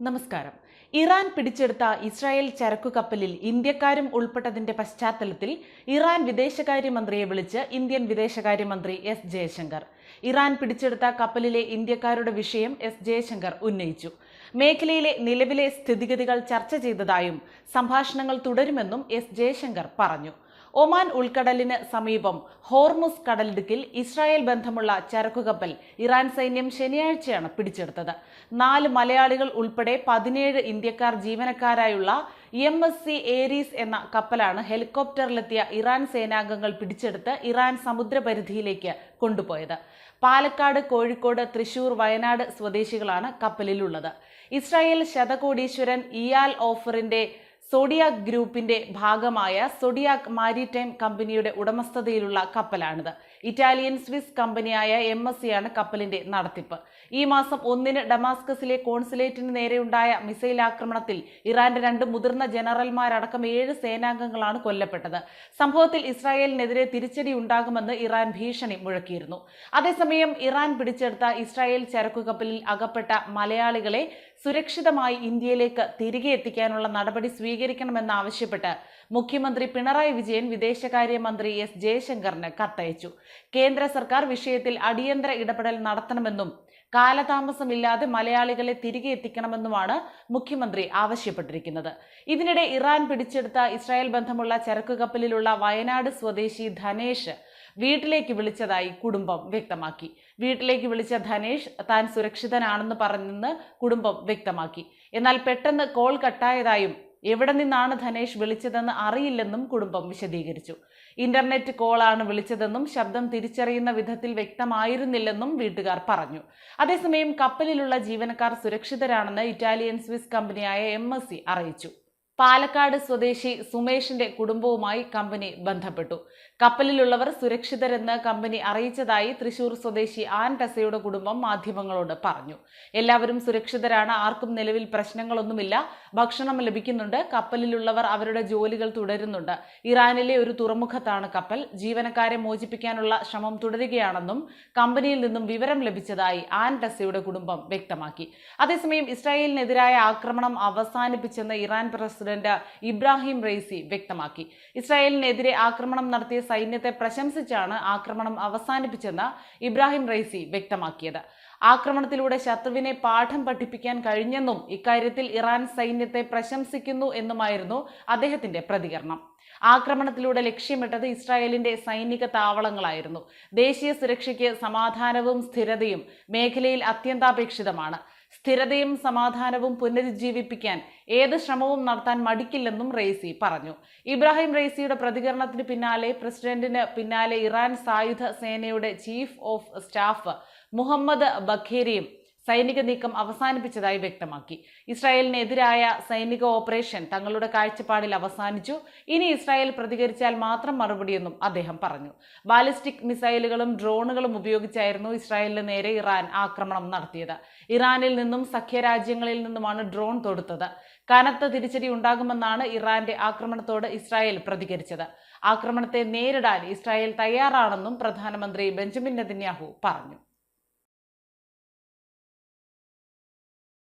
നമസ്കാരം. ഇറാൻ പിടിച്ചെടുത്ത ഇസ്രായേൽ ചരക്കു കപ്പലിൽ ഇന്ത്യക്കാരും ഉൾപ്പെട്ടതിന്റെ പശ്ചാത്തലത്തിൽ ഇറാൻ വിദേശകാര്യമന്ത്രിയെ വിളിച്ച് ഇന്ത്യൻ വിദേശകാര്യമന്ത്രി എസ് ജയശങ്കർ. ഇറാൻ പിടിച്ചെടുത്ത കപ്പലിലെ ഇന്ത്യക്കാരുടെ വിഷയം എസ് ജയശങ്കർ ഉന്നയിച്ചു. മേഖലയിലെ നിലവിലെ സ്ഥിതിഗതികൾ ചർച്ച ചെയ്തതായും സംഭാഷണങ്ങൾ തുടരുമെന്നും എസ് ജയശങ്കർ പറഞ്ഞു. ഒമാൻ ഉൾക്കടലിന് സമീപം ഹോർമുസ് കടലിടുക്കിൽ ഇസ്രായേൽ ബന്ധമുള്ള ചരക്കുകപ്പൽ ഇറാൻ സൈന്യം ശനിയാഴ്ചയാണ് പിടിച്ചെടുത്തത്. നാല് മലയാളികൾ ഉൾപ്പെടെ പതിനേഴ് ഇന്ത്യക്കാർ ജീവനക്കാരായുള്ള എം എസ് സി ഏരീസ് എന്ന കപ്പലാണ് ഹെലികോപ്റ്ററിലെത്തിയ ഇറാൻ സേനാംഗങ്ങൾ പിടിച്ചെടുത്ത് ഇറാൻ സമുദ്രപരിധിയിലേക്ക് കൊണ്ടുപോയത്. പാലക്കാട് കോഴിക്കോട് തൃശൂർ വയനാട് സ്വദേശികളാണ് കപ്പലിലുള്ളത്. ഇസ്രായേൽ ശതകോടീശ്വരൻ ഇയാൽ ഓഫറിന്റെ സോഡിയാക് ഗ്രൂപ്പിന്റെ ഭാഗമായ സോഡിയാക് മാരിടൈം കമ്പനിയുടെ ഉടമസ്ഥതയിലുള്ള കപ്പലാണിത്. ഇറ്റാലിയൻ സ്വിസ് കമ്പനിയായ എം എസ് സിയാണ് കപ്പലിന്റെ നടത്തിപ്പ്. ഈ മാസം ഒന്നിന് ഡമാസ്കസിലെ കോൺസുലേറ്റിന് നേരെയുണ്ടായ മിസൈൽ ആക്രമണത്തിൽ ഇറാന്റെ രണ്ട് മുതിർന്ന ജനറൽമാരടക്കം ഏഴ് സേനാംഗങ്ങളാണ് കൊല്ലപ്പെട്ടത്. സംഭവത്തിൽ ഇസ്രായേലിനെതിരെ തിരിച്ചടി ഉണ്ടാകുമെന്ന് ഇറാൻ ഭീഷണി മുഴക്കിയിരുന്നു. അതേസമയം ഇറാൻ പിടിച്ചെടുത്ത ഇസ്രായേൽ ചരക്കു കപ്പലിൽ അകപ്പെട്ട മലയാളികളെ സുരക്ഷിതമായി ഇന്ത്യയിലേക്ക് തിരികെ എത്തിക്കാനുള്ള നടപടി സ്വീകരിക്കണമെന്നാവശ്യപ്പെട്ട് മുഖ്യമന്ത്രി പിണറായി വിജയൻ വിദേശകാര്യമന്ത്രി എസ് ജയശങ്കറിന് കത്തയച്ചു. കേന്ദ്ര സർക്കാർ വിഷയത്തിൽ അടിയന്തര ഇടപെടൽ നടത്തണമെന്നും കാലതാമസമില്ലാതെ മലയാളികളെ തിരികെ എത്തിക്കണമെന്നുമാണ് മുഖ്യമന്ത്രി ആവശ്യപ്പെട്ടിരിക്കുന്നത്. ഇതിനിടെ ഇറാൻ പിടിച്ചെടുത്ത ഇസ്രായേൽ ബന്ധമുള്ള ചരക്കു കപ്പലിലുള്ള വയനാട് സ്വദേശി ധനേഷ് വീട്ടിലേക്ക് വിളിച്ചതായി കുടുംബം വ്യക്തമാക്കി. വീട്ടിലേക്ക് വിളിച്ച ധനേഷ് താൻ സുരക്ഷിതനാണെന്ന് പറഞ്ഞെന്ന് കുടുംബം വ്യക്തമാക്കി. എന്നാൽ പെട്ടെന്ന് കോൾ കട്ടായതായും എവിടെ നിന്നാണ് ധനേഷ് വിളിച്ചതെന്ന് അറിയില്ലെന്നും കുടുംബം വിശദീകരിച്ചു. ഇന്റർനെറ്റ് കോളാണ് വിളിച്ചതെന്നും ശബ്ദം തിരിച്ചറിയുന്ന വിധത്തിൽ വ്യക്തമായിരുന്നില്ലെന്നും വീട്ടുകാർ പറഞ്ഞു. അതേസമയം കപ്പലിലുള്ള ജീവനക്കാർ സുരക്ഷിതരാണെന്ന് ഇറ്റാലിയൻ സ്വിസ് കമ്പനിയായ എം അറിയിച്ചു. പാലക്കാട് സ്വദേശി സുമേഷിന്റെ കുടുംബവുമായി കമ്പനി ബന്ധപ്പെട്ടു. കപ്പലിലുള്ളവർ സുരക്ഷിതരെന്ന് കമ്പനി അറിയിച്ചതായി തൃശൂർ സ്വദേശി ആൻ ടെസയുടെ കുടുംബം മാധ്യമങ്ങളോട് പറഞ്ഞു. എല്ലാവരും സുരക്ഷിതരാണ് ആർക്കും നിലവിൽ പ്രശ്നങ്ങളൊന്നുമില്ല. ഭക്ഷണം ലഭിക്കുന്നുണ്ട് കപ്പലിലുള്ളവർ അവരുടെ ജോലികൾ തുടരുന്നുണ്ട്. ഇറാനിലെ ഒരു തുറമുഖത്താണ് കപ്പൽ. ജീവനക്കാരെ മോചിപ്പിക്കാനുള്ള ശ്രമം തുടരുകയാണെന്നും കമ്പനിയിൽ നിന്നും വിവരം ലഭിച്ചതായി ആൻ ടെസയുടെ കുടുംബം വ്യക്തമാക്കി. അതേസമയം ഇസ്രായേലിനെതിരായ ആക്രമണം അവസാനിപ്പിച്ചെന്ന് ഇറാൻ പ്രസിഡന്റ് ഇബ്രാഹിം റെയ്സി വ്യക്തമാക്കി. ഇസ്രായേലിനെതിരെ ആക്രമണം നടത്തിയ സൈന്യത്തെ പ്രശംസിച്ചാണ് ആക്രമണം അവസാനിപ്പിച്ചെന്ന് ഇബ്രാഹിം റെയ്സി വ്യക്തമാക്കിയത്. ആക്രമണത്തിലൂടെ ശത്രുവിനെ പാഠം പഠിപ്പിക്കാൻ കഴിഞ്ഞെന്നും ഇക്കാര്യത്തിൽ ഇറാൻ സൈന്യത്തെ പ്രശംസിക്കുന്നു എന്നുമായിരുന്നു അദ്ദേഹത്തിന്റെ പ്രതികരണം. ആക്രമണത്തിലൂടെ ലക്ഷ്യമിട്ടത് ഇസ്രായേലിന്റെ സൈനിക താവളങ്ങളായിരുന്നു. ദേശീയ സുരക്ഷയ്ക്ക് സമാധാനവും സ്ഥിരതയും മേഖലയിൽ അത്യന്താപേക്ഷിതമാണ്. സ്ഥിരതയും സമാധാനവും പുനരുജ്ജീവിപ്പിക്കാൻ ഏത് ശ്രമവും നടത്താൻ മടിക്കില്ലെന്നും റെയ്സി പറഞ്ഞു. ഇബ്രാഹിം റെയ്സിയുടെ പ്രതികരണത്തിന് പിന്നാലെ പ്രസിഡന്റിന് പിന്നാലെ ഇറാൻ സായുധ സേനയുടെ ചീഫ് ഓഫ് സ്റ്റാഫ് മുഹമ്മദ് ബഖേരിയും സൈനിക നീക്കം അവസാനിപ്പിച്ചതായി വ്യക്തമാക്കി. ഇസ്രായേലിനെതിരായ സൈനിക ഓപ്പറേഷൻ തങ്ങളുടെ കാഴ്ചപ്പാടിൽ അവസാനിച്ചു. ഇനി ഇസ്രായേൽ പ്രതികരിച്ചാൽ മാത്രം മറുപടിയെന്നും അദ്ദേഹം പറഞ്ഞു. ബാലിസ്റ്റിക് മിസൈലുകളും ഡ്രോണുകളും ഉപയോഗിച്ചായിരുന്നു ഇസ്രായേലിന് നേരെ ഇറാൻ ആക്രമണം നടത്തിയത്. ഇറാനിൽ നിന്നും സഖ്യരാജ്യങ്ങളിൽ നിന്നുമാണ് ഡ്രോൺ തൊടുത്തത്. കനത്ത തിരിച്ചടി ഉണ്ടാകുമെന്നാണ് ഇറാന്റെ ആക്രമണത്തോട് ഇസ്രായേൽ പ്രതികരിച്ചത്. ആക്രമണത്തെ നേരിടാൻ ഇസ്രായേൽ തയ്യാറാണെന്നും പ്രധാനമന്ത്രി ബെഞ്ചമിൻ നെതന്യാഹു പറഞ്ഞു.